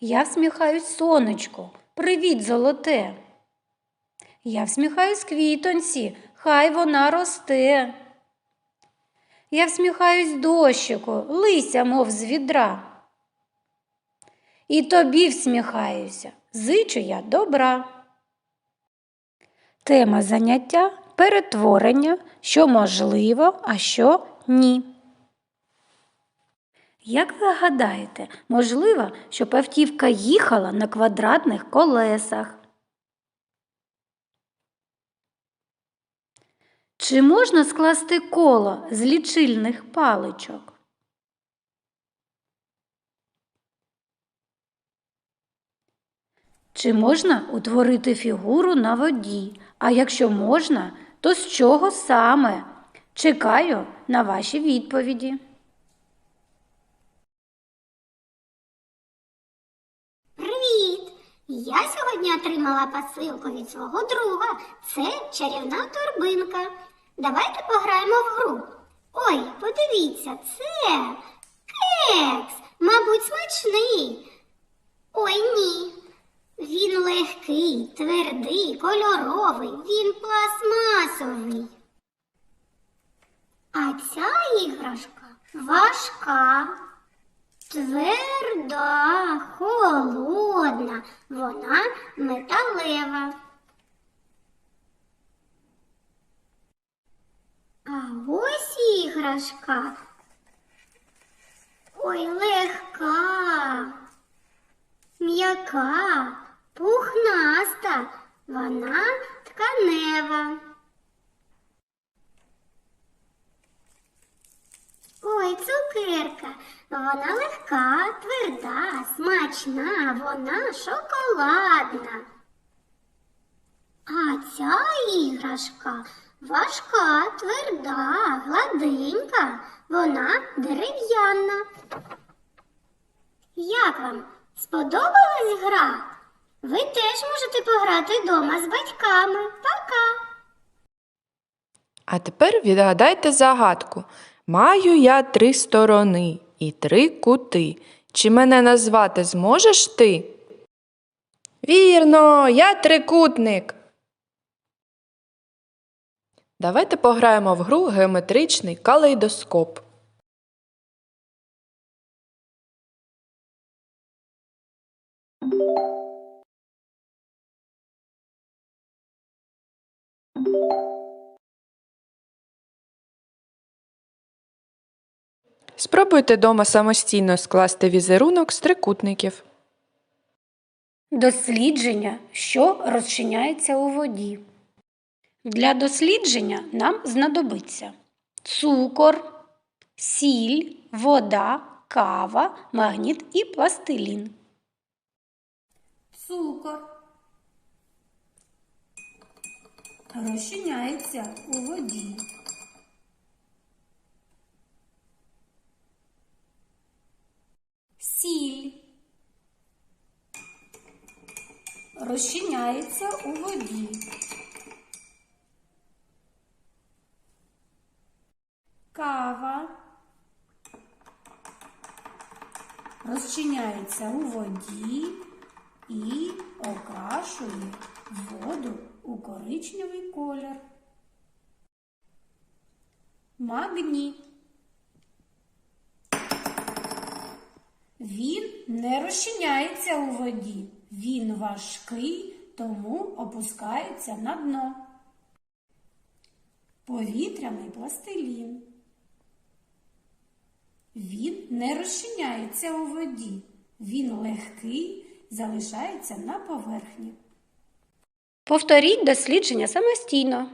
Я всміхаюсь сонечку. Привіт, золоте. Я всміхаюсь квітонці, хай вона росте. Я всміхаюсь дощику, лися, мов з відра. І тобі всміхаюся, зичу я добра. Тема заняття перетворення, що можливо, а що ні. Як ви гадаєте, можливо, щоб автівка їхала на квадратних колесах? Чи можна скласти коло з лічильних паличок? Чи можна утворити фігуру на воді? А якщо можна, то з чого саме? Чекаю на ваші відповіді. Я сьогодні отримала посилку від свого друга. Це чарівна торбинка. Давайте пограємо в гру. Ой, подивіться, це кекс, мабуть, смачний. Ой ні. Він легкий, твердий, кольоровий, він пластмасовий. А ця іграшка важка. Тверда, холодна, вона металева. А ось іграшка. Ой, легка, м'яка, пухнаста, вона тканева. Ой, цукерка, вона легка, тверда, смачна, вона шоколадна. А ця іграшка важка, тверда, гладенька, вона дерев'яна. Як вам сподобалась гра? Ви теж можете пограти вдома з батьками. Пока! А тепер відгадайте загадку. Маю я три сторони і три кути. Чи мене назвати зможеш ти? Вірно, я трикутник. Давайте пограємо в гру геометричний калейдоскоп. Спробуйте дома самостійно скласти візерунок з трикутників. Дослідження, що розчиняється у воді. Для дослідження нам знадобиться цукор, сіль, вода, кава, магніт і пластилін. Цукор розчиняється у воді. Сіль розчиняється у воді. Кава розчиняється у воді і окрашує воду у коричневий колір. Магній. Він не розчиняється у воді. Він важкий, тому опускається на дно. Повітряний пластилін. Він не розчиняється у воді. Він легкий, залишається на поверхні. Повторіть дослідження самостійно.